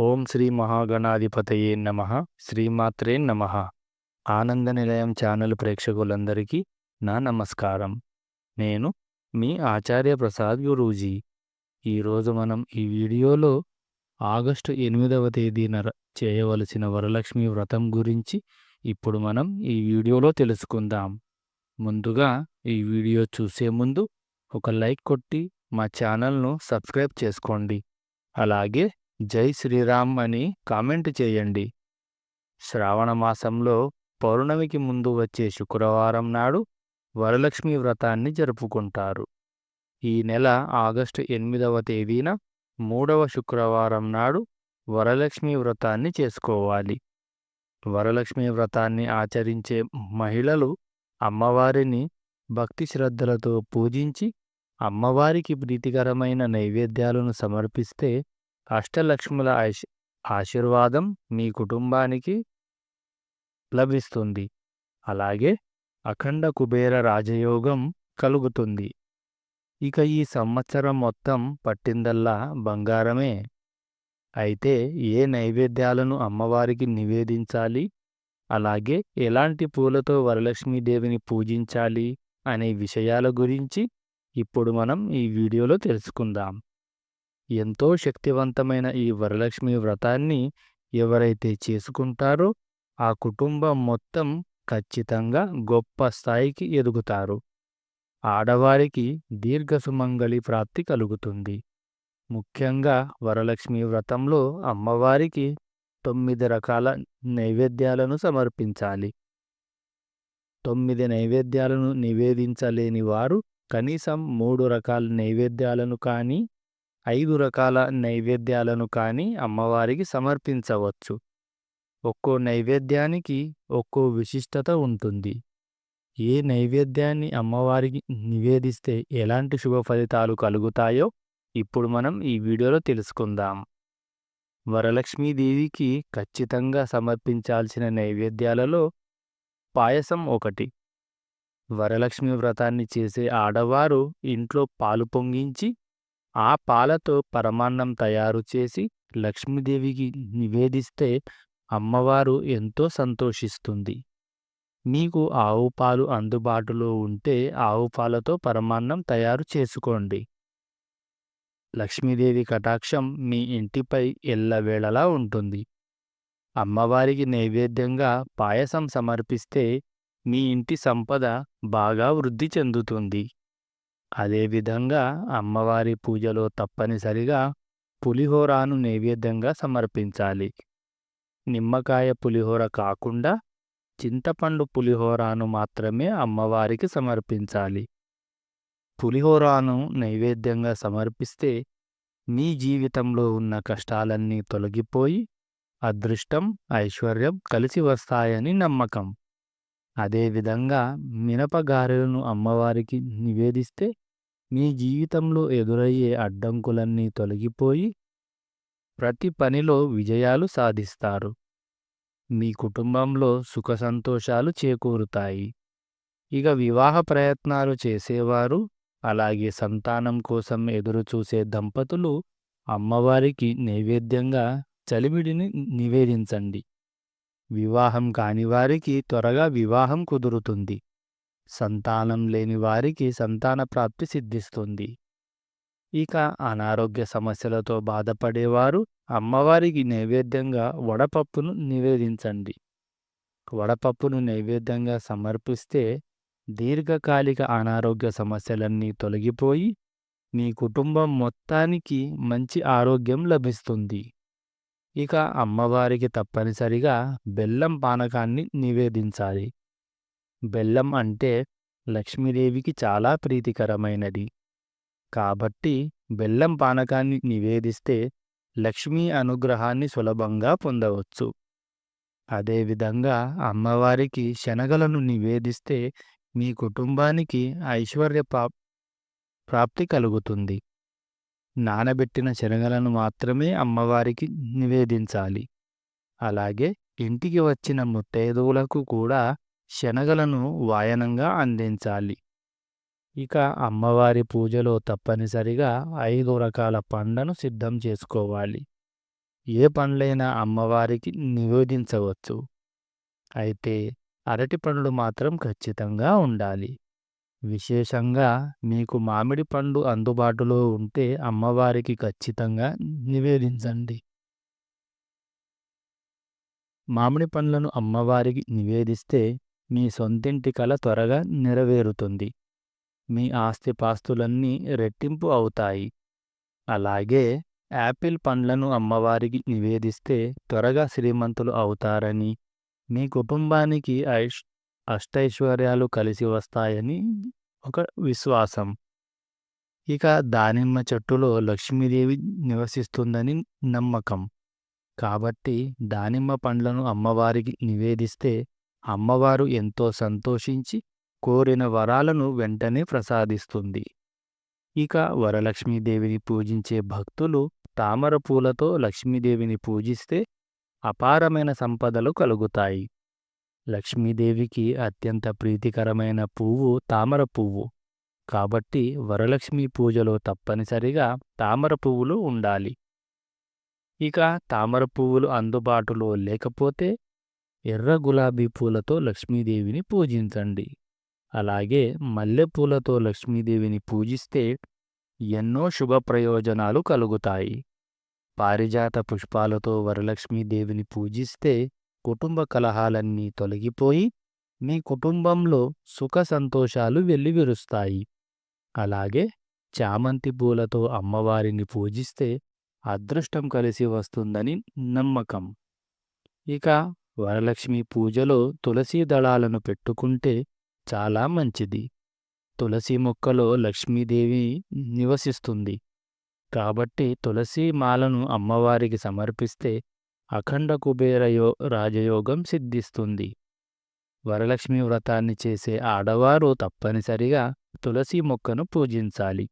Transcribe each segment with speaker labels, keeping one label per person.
Speaker 1: ఓం శ్రీ మహాగణాధిపతయే నమ శ్రీమాత్రే నమ. ఆనంద నిలయం ఛానల్ ప్రేక్షకులందరికీ నా నమస్కారం. నేను మీ ఆచార్య ప్రసాద్ గురూజీ. ఈరోజు మనం ఈ వీడియోలో ఆగస్టు ఎనిమిదవ తేదీన ర- చేయవలసిన వరలక్ష్మి వ్రతం గురించి ఇప్పుడు మనం ఈ వీడియోలో తెలుసుకుందాం. ముందుగా ఈ వీడియో చూసే ముందు ఒక లైక్ కొట్టి మా ఛానల్ను సబ్స్క్రైబ్ చేసుకోండి. అలాగే జై శ్రీరామ్ అని కామెంట్ చేయండి. శ్రావణ మాసంలో పౌర్ణమికి ముందు వచ్చే శుక్రవారం నాడు వరలక్ష్మి వ్రతాన్ని జరుపుకుంటారు. ఈ నెల ఆగస్టు ఎనిమిదవ తేదీన మూడవ శుక్రవారం నాడు వరలక్ష్మి వ్రతాన్ని చేసుకోవాలి. వరలక్ష్మి వ్రతాన్ని ఆచరించే మహిళలు అమ్మవారిని భక్తి శ్రద్ధలతో పూజించి అమ్మవారికి ప్రీతికరమైన నైవేద్యాలను సమర్పిస్తే అష్టలక్ష్ముల ఆశీర్వాదం మీ కుటుంబానికి లభిస్తుంది. అలాగే అఖండ కుబేర రాజయోగం కలుగుతుంది. ఇక ఈ సంవత్సరం మొత్తం పట్టిందల్లా బంగారమే. అయితే ఏ నైవేద్యాలను అమ్మవారికి నివేదించాలి? అలాగే ఎలాంటి పూలతో వరలక్ష్మీదేవిని పూజించాలి? అనే విషయాల గురించి ఇప్పుడు మనం ఈ వీడియోలో తెలుసుకుందాం. ఎంతో శక్తివంతమైన ఈ వరలక్ష్మి వ్రతాన్ని ఎవరైతే చేసుకుంటారో ఆ కుటుంబం మొత్తం ఖచ్చితంగా గొప్ప స్థాయికి ఎదుగుతారు. ఆడవారికి దీర్ఘసుమంగళి ప్రాప్తి కలుగుతుంది. ముఖ్యంగా వరలక్ష్మి వ్రతంలో అమ్మవారికి తొమ్మిది రకాల నైవేద్యాలను సమర్పించాలి. తొమ్మిది నైవేద్యాలను నివేదించలేని వారు కనీసం మూడు రకాల నైవేద్యాలను కానీ ఐదు రకాల నైవేద్యాలను కానీ అమ్మవారికి సమర్పించవచ్చు. ఒక్కో నైవేద్యానికి ఒక్కో విశిష్టత ఉంటుంది. ఏ నైవేద్యాన్ని అమ్మవారికి నివేదిస్తే ఎలాంటి శుభ ఫలితాలు కలుగుతాయో ఇప్పుడు మనం ఈ వీడియోలో తెలుసుకుందాం. వరలక్ష్మీదేవికి ఖచ్చితంగా సమర్పించాల్సిన నైవేద్యాలలో పాయసం ఒకటి. వరలక్ష్మి వ్రతాన్ని చేసే ఆడవారు ఇంట్లో పాలు పొంగించి ఆ పాలతో పరమాన్నం తయారు చేసి లక్ష్మీదేవికి నివేదిస్తే అమ్మవారు ఎంతో సంతోషిస్తుంది. మీకు ఆవు పాలు అందుబాటులో ఉంటే ఆవు పాలతో పరమాన్నం తయారు చేసుకోండి. లక్ష్మీదేవి కటాక్షం మీ ఇంటిపై ఎల్లవేళలా ఉంటుంది. అమ్మవారికి నైవేద్యంగా పాయసం సమర్పిస్తే మీ ఇంటి సంపద బాగా వృద్ధి చెందుతుంది. అదేవిధంగా అమ్మవారి పూజలో తప్పనిసరిగా పులిహోరాను నైవేద్యంగా సమర్పించాలి. నిమ్మకాయ పులిహోర కాకుండా చింతపండు పులిహోరాను మాత్రమే అమ్మవారికి సమర్పించాలి. పులిహోరాను నైవేద్యంగా సమర్పిస్తే మీ జీవితంలో ఉన్న కష్టాలన్నీ తొలగిపోయి అదృష్టం ఐశ్వర్యం కలిసి వస్తాయని నమ్మకం. అదేవిధంగా మినపగారెలను అమ్మవారికి నివేదిస్తే మీ జీవితంలో ఎదురయ్యే అడ్డంకులన్నీ తొలగిపోయి ప్రతి పనిలో విజయాలు సాధిస్తారు. మీ కుటుంబంలో సుఖ సంతోషాలు చేకూరుతాయి. ఇక వివాహ ప్రయత్నాలు చేసేవారు అలాగే సంతానం కోసం ఎదురుచూసే దంపతులు అమ్మవారికి నైవేద్యంగా చలిమిడిని నివేదించండి. వివాహం కాని వారికి త్వరగా వివాహం కుదురుతుంది. సంతానం లేని వారికి సంతాన ప్రాప్తి సిద్ధిస్తుంది. ఇక అనారోగ్య సమస్యలతో బాధపడేవారు అమ్మవారికి నైవేద్యంగా వడపప్పును నివేదించండి. వడపప్పును నైవేద్యంగా సమర్పిస్తే దీర్ఘకాలిక అనారోగ్య సమస్యలన్నీ తొలగిపోయి మీ కుటుంబం మొత్తానికి మంచి ఆరోగ్యం లభిస్తుంది. ఇక అమ్మవారికి తప్పనిసరిగా బెల్లం పానకాన్ని నివేదించాలి. బెల్లం అంటే లక్ష్మీదేవికి చాలా ప్రీతికరమైనది. కాబట్టి బెల్లం పానకాన్ని నివేదిస్తే లక్ష్మీ అనుగ్రహాన్ని సులభంగా పొందవచ్చు. అదేవిధంగా అమ్మవారికి శనగలను నివేదిస్తే మీ కుటుంబానికి ఐశ్వర్య ప్రాప్తి కలుగుతుంది. నానబెట్టిన శనగలను మాత్రమే అమ్మవారికి నివేదించాలి అలాగే ఇంటికి వచ్చిన ముత్తైదువులకు కూడా శనగలను వాయనంగా అందించాలి ఇక అమ్మవారి పూజలో తప్పనిసరిగా ఐదు రకాల పండ్లను సిద్ధం చేసుకోవాలి ఏ పండ్లైనా అమ్మవారికి నివేదించవచ్చు. అయితే అరటి పండ్లు మాత్రం ఖచ్చితంగా ఉండాలి. విశేషంగా మీకు మామిడి పండు అందుబాటులో ఉంటే అమ్మవారికి ఖచ్చితంగా నివేదించండి. మామిడి పండ్లను అమ్మవారికి నివేదిస్తే మీ సొంతింటి కల త్వరగా నెరవేరుతుంది. మీ ఆస్తిపాస్తులన్నీ రెట్టింపు అవుతాయి. అలాగే యాపిల్ పండ్లను అమ్మవారికి నివేదిస్తే త్వరగా శ్రీమంతులు అవుతారని, మీ కుటుంబానికి ఐష్ అష్టైశ్వర్యాలు కలిసి వస్తాయని ఒక విశ్వాసం. ఇక దానిమ్మ చెట్టులో లక్ష్మీదేవి నివసిస్తుందని నమ్మకం. కాబట్టి దానిమ్మ పండ్లను అమ్మవారికి నివేదిస్తే అమ్మవారు ఎంతో సంతోషించి కోరిన వరాలను వెంటనే ప్రసాదిస్తుంది. ఇక వరలక్ష్మీదేవిని పూజించే భక్తులు తామర పూలతో లక్ష్మీదేవిని పూజిస్తే అపారమైన సంపదలు కలుగుతాయి. లక్ష్మీదేవికి అత్యంత ప్రీతికరమైన పువ్వు తామర పువ్వు. కాబట్టి వరలక్ష్మి పూజలో తప్పనిసరిగా తామర పువ్వులు ఉండాలి. ఇక తామర పువ్వులు అందుబాటులో లేకపోతే ఎర్ర గులాబీ పూలతో లక్ష్మీదేవిని పూజించండి. అలాగే మల్లెపూలతో లక్ష్మీదేవిని పూజిస్తే ఎన్నో శుభ ప్రయోజనాలు కలుగుతాయి. పారిజాత పుష్పాలతో వరలక్ష్మీదేవిని పూజిస్తే కుటుంబ కలహాలన్నీ తొలగిపోయి మీ కుటుంబంలో సుఖ సంతోషాలు వెల్లివిరుస్తాయి. అలాగే చామంతి పూలతో అమ్మవారిని పూజిస్తే అదృష్టం కలిసి వస్తుందని నమ్మకం. ఇక వరలక్ష్మి పూజలో తులసీ దళాలను పెట్టుకుంటే చాలా మంచిది. తులసి మొక్కలో లక్ష్మీదేవి నివసిస్తుంది. కాబట్టి తులసీ మాలను అమ్మవారికి సమర్పిస్తే అఖండ కుబేర యో రాజయోగం సిద్ధిస్తుంది. వరలక్ష్మి వ్రతాన్ని చేసే ఆడవారు తప్పనిసరిగా తులసి మొక్కను పూజించాలి.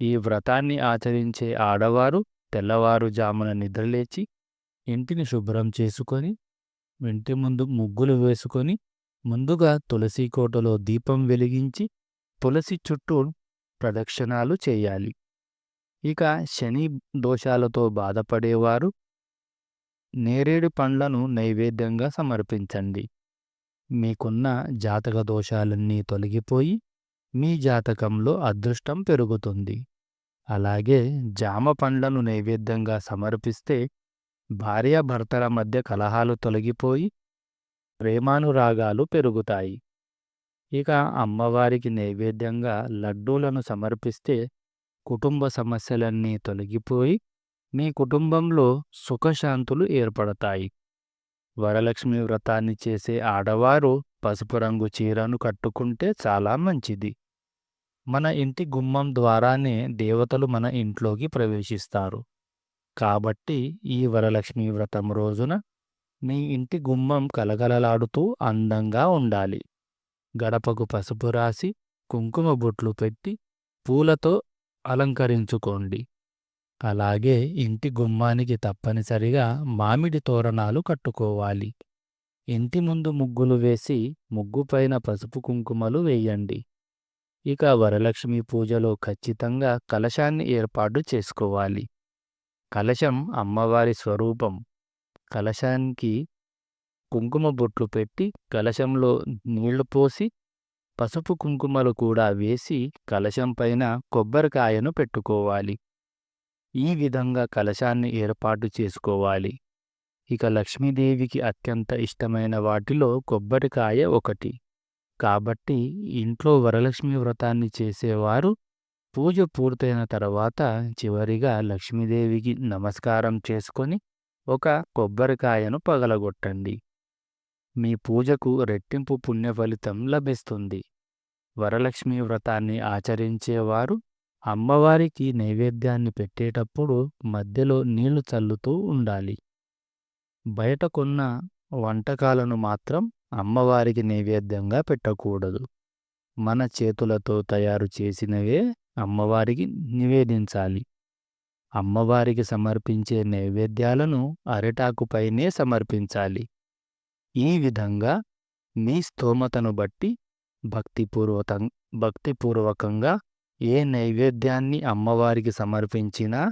Speaker 1: ఈ వ్రతాన్ని ఆచరించే ఆడవారు తెల్లవారుజామున నిద్రలేచి ఇంటిని శుభ్రం చేసుకొని ఇంటి ముందు ముగ్గులు వేసుకొని ముందుగా తులసి కోటలో దీపం వెలిగించి తులసి చుట్టూ ప్రదక్షిణాలు చేయాలి. ఇక శని దోషాలతో బాధపడేవారు నేరేడు పండ్లను నైవేద్యంగా సమర్పించండి. మీకున్న జాతక దోషాలన్నీ తొలగిపోయి మీ జాతకంలో అదృష్టం పెరుగుతుంది. అలాగే జామ పండ్లను నైవేద్యంగా సమర్పిస్తే భార్యాభర్తల మధ్య కలహాలు తొలగిపోయి ప్రేమానురాగాలు పెరుగుతాయి. ఇక అమ్మవారికి నైవేద్యంగా లడ్డూలను సమర్పిస్తే కుటుంబ సమస్యలన్నీ తొలగిపోయి మీ కుటుంబంలో సుఖశాంతులు ఏర్పడతాయి. వరలక్ష్మి వ్రతాన్ని చేసే ఆడవారు పసుపు రంగు చీరను కట్టుకుంటే చాలా మంచిది. మన ఇంటి గుమ్మం ద్వారానే దేవతలు మన ఇంట్లోకి ప్రవేశిస్తారు. కాబట్టి ఈ వరలక్ష్మి వ్రతం రోజున మీ ఇంటి గుమ్మం కలగలలాడుతూ అందంగా ఉండాలి. గడపకు పసుపు రాసి కుంకుమ బొట్లు పెట్టి పూలతో అలంకరించుకోండి. అలాగే ఇంటి గుమ్మానికి తప్పనిసరిగా మామిడి తోరణాలు కట్టుకోవాలి. ఇంటి ముందు ముగ్గులు వేసి ముగ్గుపైన పసుపు కుంకుమలు వేయండి. ఇక వరలక్ష్మి పూజలో ఖచ్చితంగా కలశాన్ని ఏర్పాటు చేసుకోవాలి. కలశం అమ్మవారి స్వరూపం. కలశానికి కుంకుమ బొట్లు పెట్టి కలశంలో నీళ్ళు పోసి పసుపు కుంకుమలు కూడా వేసి కలశం పైన కొబ్బరికాయను పెట్టుకోవాలి. ఈ విధంగా కలశాన్ని ఏర్పాటు చేసుకోవాలి. ఇక లక్ష్మీదేవికి అత్యంత ఇష్టమైన వాటిలో కొబ్బరికాయ ఒకటి. కాబట్టి ఇంట్లో వరలక్ష్మి వ్రతాన్ని చేసేవారు పూజ పూర్తయిన తర్వాత చివరిగా లక్ష్మీదేవికి నమస్కారం చేసుకొని ఒక కొబ్బరికాయను పగలగొట్టండి. మీ పూజకు రెట్టింపు పుణ్యఫలితం లభిస్తుంది. వరలక్ష్మి వ్రతాన్ని ఆచరించేవారు అమ్మవారికి నైవేద్యాన్ని పెట్టేటప్పుడు మధ్యలో నీళ్ళు చల్లుతూ ఉండాలి. బయట కొన్న వంటకాలను మాత్రం అమ్మవారికి నైవేద్యంగా పెట్టకూడదు. మన చేతులతో తయారు చేసినవే అమ్మవారికి నివేదించాలి. అమ్మవారికి సమర్పించే నైవేద్యాలను అరిటాకుపైనే సమర్పించాలి. ఈ విధంగా మీ స్తోమతను బట్టి భక్తిపూర్వకం భక్తిపూర్వకంగా ఏ నైవేద్యాన్ని అమ్మవారికి సమర్పించినా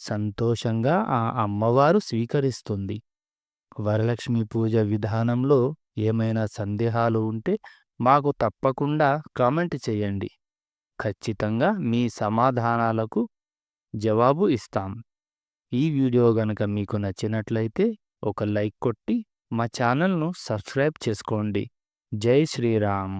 Speaker 1: సంతోషంగా ఆ అమ్మవారు స్వీకరిస్తుంది. వరలక్ష్మి పూజ విధానంలో ఏమైనా సందేహాలు ఉంటే మాకు తప్పకుండా కామెంట్ చేయండి. ఖచ్చితంగా మీ సమాధానాలకు జవాబు ఇస్తాం. ఈ వీడియో గనక మీకు నచ్చినట్లయితే ఒక లైక్ కొట్టి మా ఛానల్ను సబ్స్క్రైబ్ చేసుకోండి. జై శ్రీరామ్.